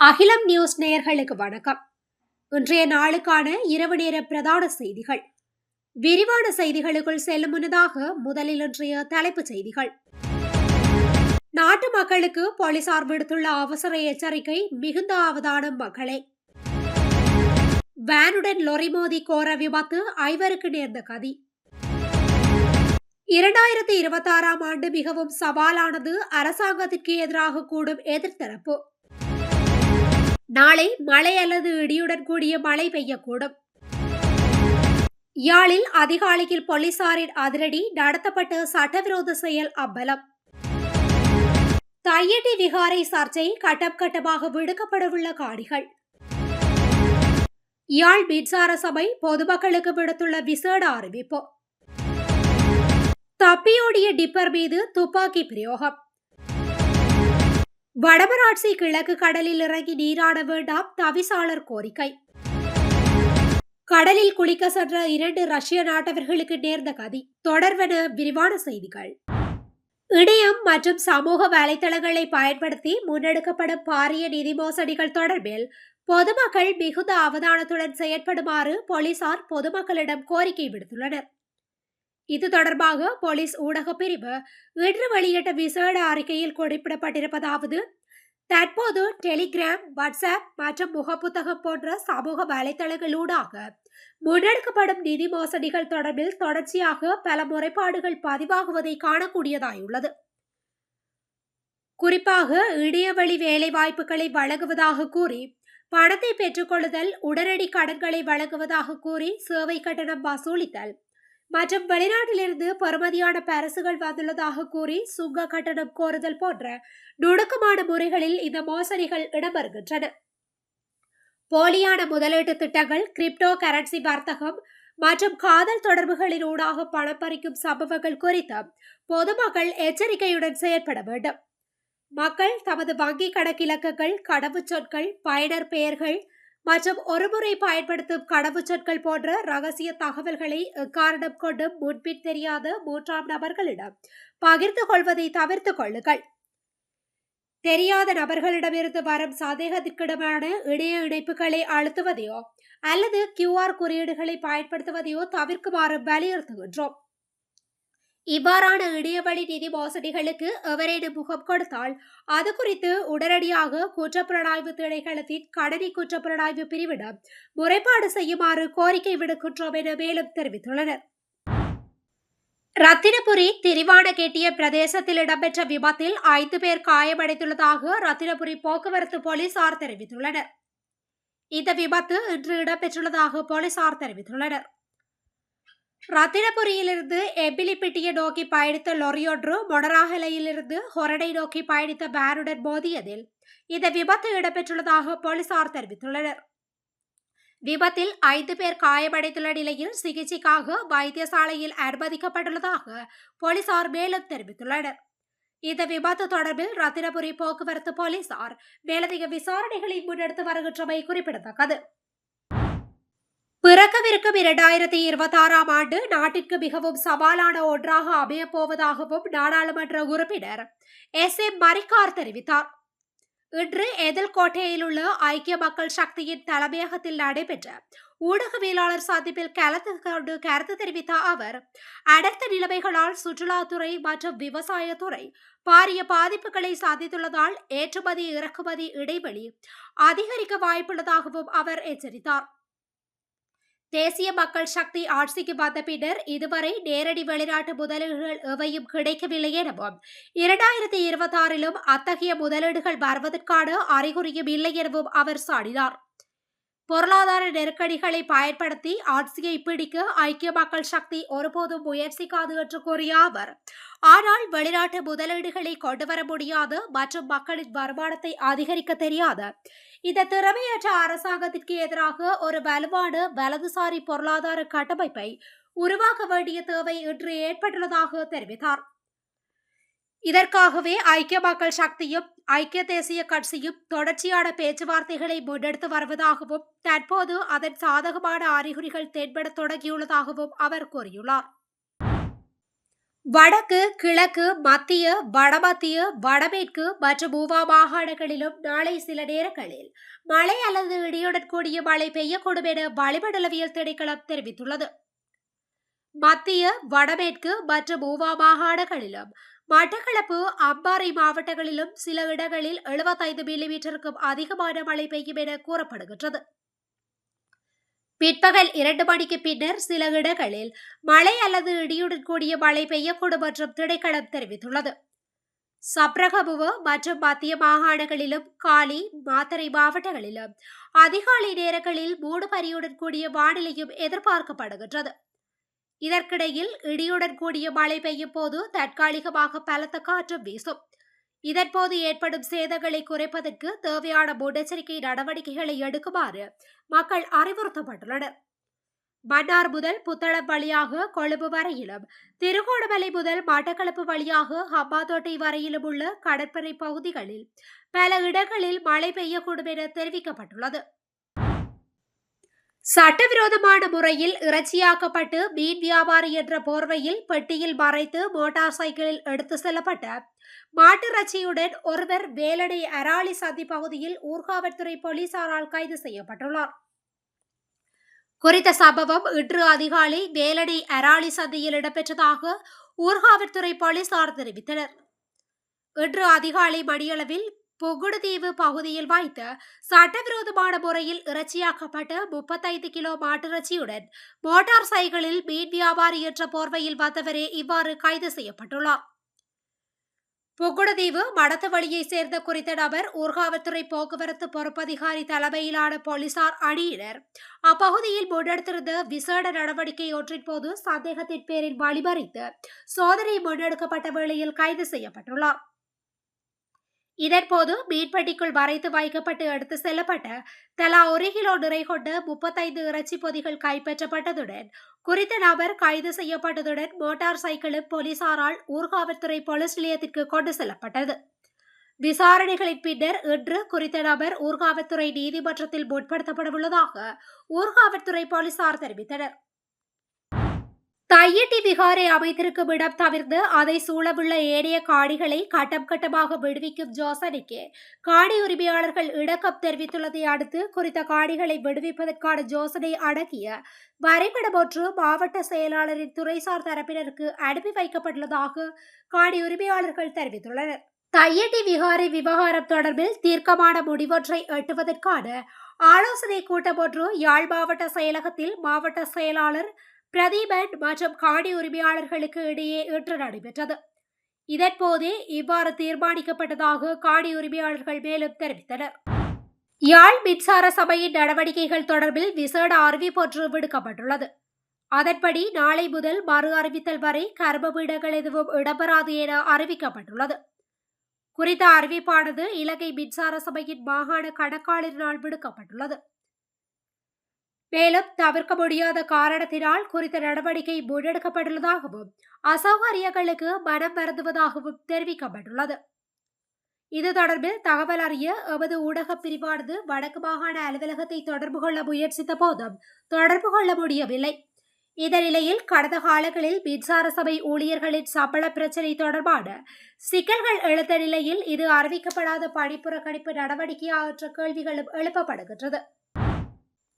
அகிலம் நியூஸ் நேயர்களுக்கு வணக்கம். இன்றைய நாளுக்கான இரவு நேர பிரதான செய்திகள். விரிவான செய்திகளுக்குள் செல்லும் முன்னதாக முதலில் இன்றைய தலைப்புச் செய்திகள். நாட்டு மக்களுக்கு போலீசார் விடுத்துள்ள அவசர எச்சரிக்கை மிகுந்த அவதானம் மக்களே. வேனுடன் லொரி மோதி கோர விபத்து ஐவருக்கு நேர்ந்த கதி. இரண்டாயிரத்தி இருபத்தாறாம் ஆண்டு மிகவும் சவாலானது அரசாங்கத்திற்கு எதிராக கூடும் எதிர்த்தரப்பு. நாளை மழை அல்லது இடியுடன் கூடிய மழை பெய்யக்கூடும். யாழில் அதிகாலையில் போலீசாரின் அதிரடி நடத்தப்பட்ட சட்டவிரோத செயல் அம்பலம். தையட்டி விகாரை சர்ச்சை கட்டம் கட்டமாக விடுக்கப்படவுள்ள காணிகள். யாழ் மின்சார சபை பொதுமக்களுக்கு விடுத்துள்ள விசேட அறிவிப்பு. தப்பியோடிய டிப்பர் மீது துப்பாக்கி பிரயோகம். வடமராட்சி கிழக்கு கடலில் இறங்கி நீராட வேண்டாம் தவிசாளர் கோரிக்கை. கடலில் குளிக்க சென்ற இரண்டு ரஷ்ய நாட்டவர்களுக்கு நேர்ந்த கதி. தொடர்வென விரிவான செய்திகள். இணையம் மற்றும் சமூக வலைதளங்களை பயன்படுத்தி முன்னெடுக்கப்படும் பாரிய நிதி மோசடிகள் தொடர்பில் பொதுமக்கள் மிகுந்த அவதானத்துடன் செயற்படுமாறு போலீசார் பொதுமக்களிடம் கோரிக்கை விடுத்துள்ளனர். இது தொடர்பாக போலீஸ் ஊடக பிரிவு இன்று வெளியிட்ட விசேட அறிக்கையில் குறிப்பிடப்பட்டிருப்பதாவது தற்போது டெலிகிராம் வாட்ஸ்அப் மற்றும் முகப்புத்தகம் போன்ற சமூக வலைதளங்களூடாக முன்னெடுக்கப்படும் நிதி மோசடிகள் தொடர்பில் தொடர்ச்சியாக பல முறைப்பாடுகள் பதிவாகுவதை காணக்கூடியதாயுள்ளது. குறிப்பாக இணையவழி வேலை வாய்ப்புகளை வழங்குவதாக கூறி பணத்தை பெற்றுக்கொள்ளுதல் உடனடி கடன்களை வழங்குவதாக கூறி சேவை கட்டணம் வசூலித்தல் மற்றும் வெளிநாட்டிலிருந்து பெறுமதியான பரிசுகள் வந்துள்ளதாக கூறி சுங்க கட்டணம் கோருதல் போன்ற நுணுக்கமான முறைகளில் இந்த மோசடிகள் இடம்பெறுகின்றன. போலியான முதலீட்டு திட்டங்கள் கிரிப்டோ கரன்சி வர்த்தகம் மற்றும் காதல் தொடர்புகளின் ஊடாக பணம் பறிக்கும் சம்பவங்கள் குறித்து பொதுமக்கள் எச்சரிக்கையுடன் செயற்பட வேண்டும். மக்கள் தமது வங்கி கணக்கிலக்கங்கள் கடவுச்சொற்கள் பயனர் பெயர்கள் மற்றும் ஒருமுறை பயன்படுத்தும் கடவுச்சொற்கள் போன்ற ரகசிய தகவல்களை காரணம் கொண்டு முன்பின் தெரியாத மூன்றாம் நபர்களிடம் பகிர்ந்து கொள்வதை தவிர்த்து கொள்ளுங்கள். தெரியாத நபர்களிடமிருந்து வரும் சந்தேகத்திற்கிடமான இணைய இணைப்புகளை அழுத்துவதையோ அல்லது கியூஆர் குறியீடுகளை பயன்படுத்துவதையோ தவிர்க்குமாறு வலியுறுத்துகின்றோம். இவ்வாறான இடியவழி நிதி மோசடிகளுக்கு எவரேனும் முகம் கொடுத்தால் அது குறித்து உடனடியாக குற்றப்புலனாய்வு திணைக்களத்தின் கடனி குற்றப்புலனாய்வு பிரிவிடம் முறைப்பாடு செய்யுமாறு கோரிக்கை விடுக்கின்றோம் என மேலும் தெரிவித்துள்ளனர். ரத்தினபுரி திரிவானகேட்டிய பிரதேசத்தில் இடம்பெற்ற விபத்தில் ஐந்து பேர் காயமடைந்துள்ளதாக ரத்தினபுரி போக்குவரத்து போலீசார் தெரிவித்துள்ளனர். இந்த விபத்து இன்று இடம்பெற்றுள்ளதாக போலீசார் தெரிவித்துள்ளனர். ரத்தினபுரியிலிருந்து எபிலிப்பிட்டியை நோக்கி பயணித்த லொரியொன்று மொடராகலையிலிருந்து ஹொரடை நோக்கி பயணித்த வேனுடன் மோதியதில் இந்த விபத்து இடம்பெற்றுள்ளதாக போலீசார் தெரிவித்துள்ளனர். விபத்தில் ஐந்து பேர் காயமடைந்துள்ள நிலையில் சிகிச்சைக்காக வைத்தியசாலையில் அனுமதிக்கப்பட்டுள்ளதாக போலீசார் மேலும் தெரிவித்துள்ளனர். இந்த விபத்து தொடர்பில் ரத்தினபுரி போக்குவரத்து போலீசார் மேலதிக விசாரணைகளை முன்னெடுத்து வருகின்றமை குறிப்பிடத்தக்கது. பிறக்கவிருக்கும் இரண்டாயிரத்தி இருபத்தி ஆறாம் ஆண்டு நாட்டிற்கு மிகவும் சவாலான ஒன்றாக அமையப்போவதாகவும் நாடாளுமன்ற உறுப்பினர் எஸ் எம் மரிக்கார் தெரிவித்தார். இன்று எதிர்கோட்டையில் உள்ள ஐக்கிய மக்கள் சக்தியின் தலைமையகத்தில் நடைபெற்ற ஊடகவியலாளர் சந்திப்பில் கலந்து கொண்டு கருத்து தெரிவித்த அவர் அடர்த்த நிலைமைகளால் சுற்றுலாத்துறை மற்றும் விவசாயத்துறை பாரிய பாதிப்புகளை சந்தித்துள்ளதால் ஏற்றுமதி இறக்குமதி இடைவெளி அதிகரிக்க வாய்ப்புள்ளதாகவும் அவர் எச்சரித்தார். தேசிய மக்கள் சக்தி ஆட்சிக்கு வந்த பின்னர் இதுவரை நேரடி வெளிநாட்டு முதலீடுகள் எவையும் கிடைக்கவில்லை எனவும் இரண்டாயிரத்தி இருபத்தி ஆறிலும் அத்தகைய முதலீடுகள் வருவதற்கான அறிகுறியும் இல்லை எனவும் அவர் சாடினார். பொருளாதார நெருக்கடிகளை பயன்படுத்தி ஆட்சியை பிடிக்க ஐக்கிய மக்கள் சக்தி ஒருபோதும் முயற்சிக்காது என்று கூறிய அவர் ஆனால் வெளிநாட்டு முதலீடுகளை கொண்டு வர முடியாது மற்றும் மக்களின் வருமானத்தை அதிகரிக்க தெரியாது. இந்த திறமையற்ற அரசாங்கத்திற்கு எதிராக ஒரு வலுவான வலதுசாரி பொருளாதார கட்டமைப்பை உருவாக்க வேண்டிய தேவை இன்று ஏற்பட்டுள்ளதாக தெரிவித்தார். இதற்காகவே ஐக்கிய மக்கள் சக்தியும் ஐக்கிய தேசிய கட்சியும் தொடர்ச்சியான பேச்சுவார்த்தைகளை முன்னெடுத்து வருவதாகவும் தற்போது அதன் சாதகமான அறிகுறிகள் தென்பட தொடங்கியுள்ளதாகவும் அவர் கூறியுள்ளார். வடக்கு கிழக்கு மத்திய வடமத்திய வடமேற்கு மற்றும் மூவா மாகாணங்களிலும் நாளை சில நேரங்களில் மழை அல்லது இடியுடன் கூடிய மழை பெய்யக்கூடும் என வளிமண்டலவியல் திணைக்களம் தெரிவித்துள்ளது. மத்திய வடமேற்கு மற்றும் மூவா மாகாணங்களிலும் மட்டக்களப்பு அம்பாறை மாவட்டங்களிலும் சில இடங்களில் எழுபத்தைந்து மில்லிமீட்டருக்கும் அதிகமான மழை பெய்யும் என கூறப்படுகின்றது. பிற்பகல் இரண்டு மணிக்கு பின்னர் சில இடங்களில் மழை அல்லது இடியுடன் கூடிய மழை பெய்யக்கூடும் என்றும் திணைக்களம் தெரிவித்துள்ளது. சப்ரகமுவ மற்றும் மத்திய மாகாணங்களிலும் காலி மாத்தறை மாவட்டங்களிலும் அதிகாலை நேரங்களில் மூடுபனியுடன் கூடிய வானிலையும் எதிர்பார்க்கப்படுகின்றது. இதற்கிடையில் இடியுடன் கூடிய மழை பெய்யும் போது தற்காலிகமாக பலத்த காற்றும் வீசும். இதன்போது ஏற்படும் சேதங்களை குறைப்பதற்கு தேவையான முன்னெச்சரிக்கை நடவடிக்கைகளை எடுக்குமாறு மக்கள் அறிவுறுத்தப்பட்டுள்ளனர். மன்னார் முதல் புத்தளம் வழியாக கொழும்பு வரையிலும் திருகோணமலை முதல் மட்டக்களப்பு வழியாக ஹம்பாந்தோட்டை வரையிலும் உள்ள கடற்படை பகுதிகளில் பல இடங்களில் மழை பெய்யக்கூடும் என தெரிவிக்கப்பட்டுள்ளது. சட்டவிரோதமான முறையில் இறைச்சியாக்கப்பட்டு மீன் வியாபாரி என்ற போர்வையில் பெட்டியில் மறைத்து மோட்டார் சைக்கிளில் எடுத்து செல்லப்பட்ட மாட்டிறச்சியுடன் ஒருவர் வேலடை அராளி சந்தி பகுதியில் ஊர்காவல்துறை போலீசாரால் கைது செய்யப்பட்டுள்ளார். குறித்த சம்பவம் இன்று அதிகாலை வேலடை அராளி சந்தியில் இடம்பெற்றதாக ஊர்காவல்துறை போலீசார் தெரிவித்தனர். இன்று அதிகாலை மணியளவில் புகுடுதீவு பகுதியில் வைத்து சட்டவிரோதமான முறையில் இறைச்சியாக்கப்பட்ட முப்பத்தைந்து கிலோ மாட்டிறைச்சியுடன் மோட்டார் சைக்கிளில் மீன் வியாபாரி என்ற போர்வையில் வந்தவரே இவ்வாறு கைது செய்யப்பட்டுள்ளார். புகுடுதீவு மடத்துவழியை சேர்ந்த குறித்த நபர் ஊர்காவல்துறை போக்குவரத்து பொறுப்பதிகாரி தலைமையிலான போலீசார் அணியினர். அப்பகுதியில் முன்னெடுத்திருந்த விசேட நடவடிக்கை ஒன்றின் போது சந்தேகத்தின் பேரில் வழிமறித்து சோதனை முன்னெடுக்கப்பட்ட வேளையில் கைது செய்யப்பட்டுள்ளார். இதன்போது மீன்பட்டிக்குள் மறைத்து வைக்கப்பட்டு எடுத்து செல்லப்பட்ட தலா ஒரு கிலோ நிறை கொண்ட முப்பத்தைந்து இறைச்சி பொதிகள் கைப்பற்றப்பட்டதுடன் குறித்த நபர் கைது செய்யப்பட்டதுடன் மோட்டார் சைக்கிளும் போலீசாரால் ஊர்காவல்துறை போலீஸ் நிலையத்திற்கு கொண்டு செல்லப்பட்டது. விசாரணைகளின் பின்னர் இன்று குறித்த நபர் ஊர்காவல்துறை நீதிமன்றத்தில் முற்படுத்தப்படவுள்ளதாக ஊர்காவல்துறை போலீசார் தெரிவித்தனர். தையட்டி விகாரை அமைத்திருக்கும் இடம் தவிர்த்து அதை சூழவுள்ள ஏனைய காணிகளை கட்டம் கட்டமாக விடுவிக்கும் ஜோசனிக்கு காணி உரிமையாளர்கள் இடக்கம் தெரிவித்துள்ளதை அடுத்து குறித்த காணிகளை விடுவிப்பதற்கான ஜோசனை அடங்கிய வரைபடம் ஒன்று மாவட்ட செயலாளரின் துறைசார் தரப்பினருக்கு அனுப்பி வைக்கப்பட்டுள்ளதாக காணி உரிமையாளர்கள் தெரிவித்துள்ளனர். தையட்டி விகாரை விவகாரம் தொடர்பில் தீர்க்கமான முடிவொன்றை எட்டுவதற்கான ஆலோசனை கூட்டம் ஒன்று யாழ் மாவட்ட செயலகத்தில் மாவட்ட செயலாளர் பிரதீபன் மற்றும் காணி உரிமையாளர்களுக்கு இடையே இன்று நடைபெற்றது. இதன்போதே இவ்வாறு தீர்மானிக்கப்பட்டதாக காணி உரிமையாளர்கள் மேலும் தெரிவித்தனர். யாழ் மின்சார சபையின் நடவடிக்கைகள் தொடர்பில் விசேட அறிவிப்பொன்று விடுக்கப்பட்டுள்ளது. அதன்படி நாளை முதல் மறு அறிவித்தல் வரை கர்மபீடங்கள் எதுவும் இடம்பெறாது என அறிவிக்கப்பட்டுள்ளது. குறித்த அறிவிப்பானது இலங்கை மின்சார சபையின் மாகாண கணக்காளரினால் விடுக்கப்பட்டுள்ளது. மேலும் தவிர்க்க முடியாத காரணத்தினால் குறித்த நடவடிக்கை முன்னெடுக்கப்பட்டுள்ளதாகவும் அசௌகரியங்களுக்கு மனம் வருந்துவதாகவும் தெரிவிக்கப்பட்டுள்ளது. இது தொடர்பில் தகவல் அறிய எமது ஊடக பிரிவானது வடக்கு மாகாண அலுவலகத்தை தொடர்பு கொள்ள முயற்சித்த போதும் தொடர்பு கொள்ள முடியவில்லை. இந்த நிலையில் கடந்த காலங்களில் மின்சார சபை ஊழியர்களின் சம்பள பிரச்சினை தொடர்பான சிக்கல்கள் எழுந்த நிலையில் இது அறிவிக்கப்படாத பணிப்புறக்கணிப்பு நடவடிக்கையா என்ற கேள்விகளும் எழுப்பப்படுகின்றது.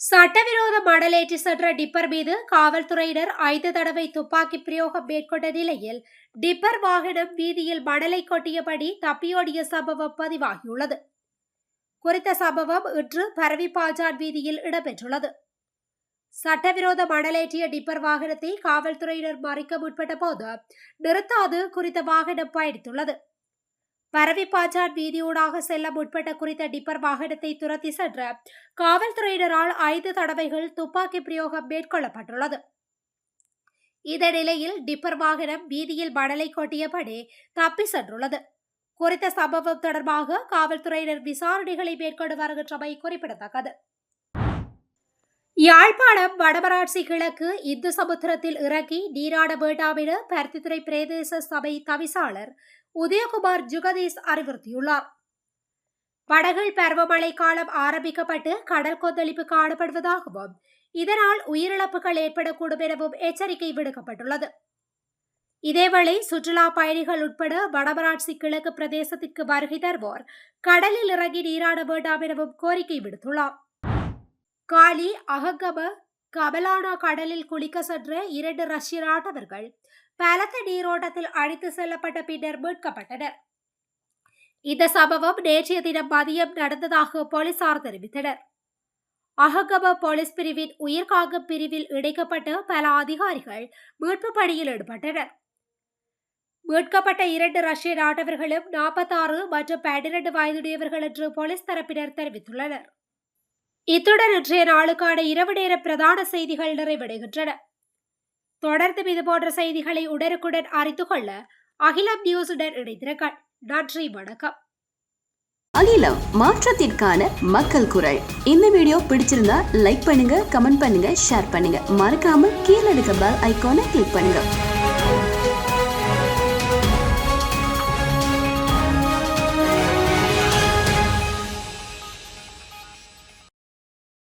சட்டவிரோத மடலேற்றி சென்ற டிப்பர் மீது காவல்துறையினர் ஐந்து தடவை துப்பாக்கி பிரயோகம் மேற்கொண்ட நிலையில் டிப்பர் வாகனம் வீதியில் மடலை கொட்டியபடி தப்பியோடிய சம்பவம் பதிவாகியுள்ளது. குறித்த சம்பவம் இன்று பரவிப்பாஜான் வீதியில் இடம்பெற்றுள்ளது. சட்டவிரோத மணலேற்றிய டிப்பர் வாகனத்தை காவல்துறையினர் மறைக்க முற்பட்ட போது நிறுத்தாது குறித்த வாகனம் பயணித்துள்ளது. பரவிப்பாச்சார் வீதியூடாக செல்ல முற்பட்ட குறித்த டிப்பர் வாகனத்தை துரத்தி சென்ற காவல்துறையினரால் ஐந்து தடவைகள் துப்பாக்கி பிரயோகம் மேற்கொள்ளப்பட்டுள்ளது. இந்த நிலையில் டிப்பர் வாகனம் வீதியில் மணலை கொட்டியபடி தப்பி சென்றுள்ளது. குறித்த சம்பவம் தொடர்பாக காவல்துறையினர் விசாரணைகளை மேற்கொண்டு வருகின்றமை குறிப்பிடத்தக்கது. யாழ்ப்பாணம் வடமராட்சி கிழக்கு இந்து சமுத்திரத்தில் இறங்கி நீராட வேண்டாம் என பருத்தித்துறை பிரதேச சபை தவிசாளர் உதயகுமார் ஜுகதீஷ் அறிவுறுத்தியுள்ளார். படகில் பருவமழை காலம் ஆரம்பிக்கப்பட்டு கடல் கொந்தளிப்பு காணப்படுவதாகவும் இதனால் உயிரிழப்புகள் ஏற்படக்கூடும் எனவும் எச்சரிக்கை விடுக்கப்பட்டுள்ளது. இதேவேளை சுற்றுலா பயணிகள் உட்பட வடமராட்சி கிழக்கு பிரதேசத்திற்கு வருகை தருவோர் கடலில் இறங்கி நீராட வேண்டாம் எனவும் கோரிக்கை விடுத்துள்ளார். காலி அககப கபலானா கடலில் குளிக்க சென்ற இரண்டு ரஷ்ய நாட்டவர்கள் பலத்த நீரோட்டத்தில் அழைத்து செல்லப்பட்ட பின்னர் மீட்கப்பட்டனர். இந்த சம்பவம் நேற்றைய தினம் மதியம் நடந்ததாக போலீசார் தெரிவித்தனர். அககப போலீஸ் பிரிவின் உயிர்காக்கும் பிரிவில் இணைக்கப்பட்ட பல அதிகாரிகள் மீட்பு பணியில் ஈடுபட்டனர். மீட்கப்பட்ட இரண்டு ரஷ்ய நாட்டவர்களும் நாற்பத்தாறு மற்றும் பன்னிரண்டு வயதுடையவர்கள் என்று போலீஸ் தரப்பினர் தெரிவித்துள்ளனர். இத்துடன் இன்றைய நாளுக்கான இரவு நேர பிரதான செய்திகள் நிறைவடைகின்றன. தொடர்ந்து இதுபோன்ற செய்திகளை உடனுக்குடன் அறிந்து கொள்ள அகிலம் நியூஸுடன் இணைந்திருங்கள். நன்றி வணக்கம். அகிலம் மாற்றத்திற்கான மக்கள் குரல். இந்த வீடியோ பிடிச்சிருந்தா லைக் பண்ணுங்க கமெண்ட் பண்ணுங்க ஷேர் பண்ணுங்க. மறக்காம கீழே இருக்க பெல் ஐக்கானை கிளிக் பண்ணுங்க.